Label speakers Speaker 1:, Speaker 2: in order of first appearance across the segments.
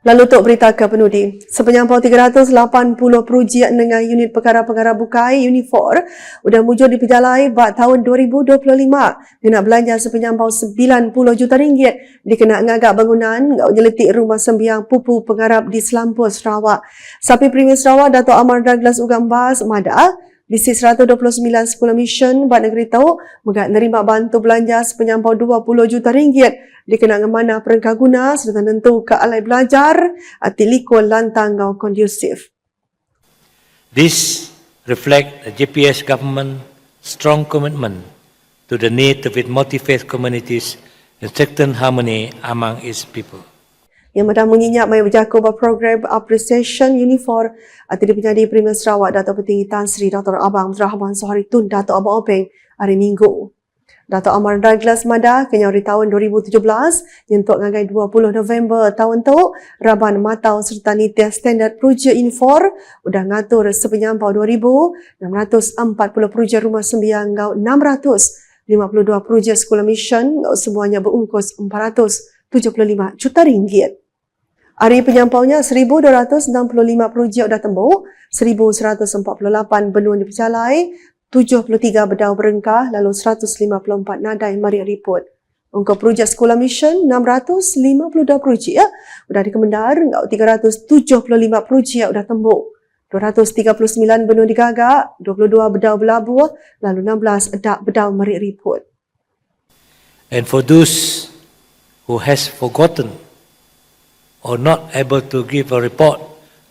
Speaker 1: Lalu untuk berita ke penudi, sepenyampau 380 perujian dengan unit perkara-perkara bukai Unifor sudah mujur di Pejalai buat tahun 2025 dengan belanja sepenyampau 90 juta ringgit. Dikena ngagak bangunan nyeletik rumah sembiang pupu pengarap di Selampur Sarawak. Sapi Premier Sarawak Dato' Amar Douglas Ugambas Mada Distrik 129 Sekolah Mission Bad Negeri Tau mengat nerima bantu belanja sepenyampau 20 juta ringgit dikenang mana perengkah guna serta tentu ke alai belajar ati liko lantang ngau kondusif.
Speaker 2: This reflects the GPS government strong commitment to the need of its multi-faith communities and strengthen harmony among its people.
Speaker 1: Yang madah menginyak mai berjaku bah program appreciation unifor ati di penjadi Premier Sarawak Dato' Petinggi Tan Sri Dr. Abang Rahman Sohari Tun Dato' Abang Openg hari Minggu. Dato' Amar Douglas Mada kenya di tahun 2017 nyentuk ngagai 20 November tahun tu Raban Matau serta Nitya Standard Projek Infor udah ngatur sepenyampau 2,640 projek rumah sembiang ngau 652 projek sekolah mission ngau semuanya berungkus 475 juta ringgit. Hari penyampaunya 1,265 projek dah tembuk, 1,148 benua dipecalai, 73 bedau berengkah lalu 154 nadai mari report. Untuk projek sekolah mission 652 projek ya. Sudah dikemendar ngau 375 projek sudah tembuk. 239 benua digagak, 22 bedau berlabuh, lalu 16 edak bedau mari report.
Speaker 2: And for those who has forgotten or not able to give a report,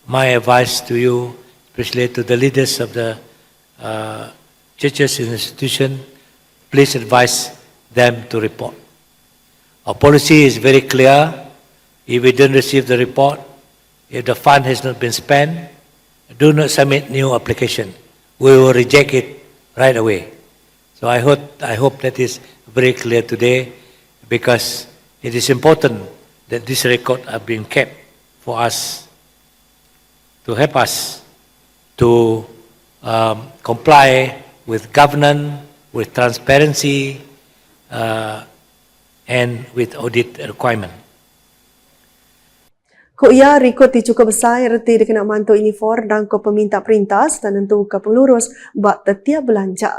Speaker 2: my advice to you, especially to the leaders of the uh, churches and institution, please advise them to report. Our policy is very clear. If we don't receive the report, if the fund has not been spent, do not submit new application. We will reject it right away. So I hope, I hope that is very clear today because it is important that this record are being kept for us to help us to um, comply with governance, with transparency, uh, and with audit requirement.
Speaker 1: Ko ia rekod ti cukup besar reti dikena mantu ini for dan ko peminta perintas dan tentu ke pengurus buat setiap belanja.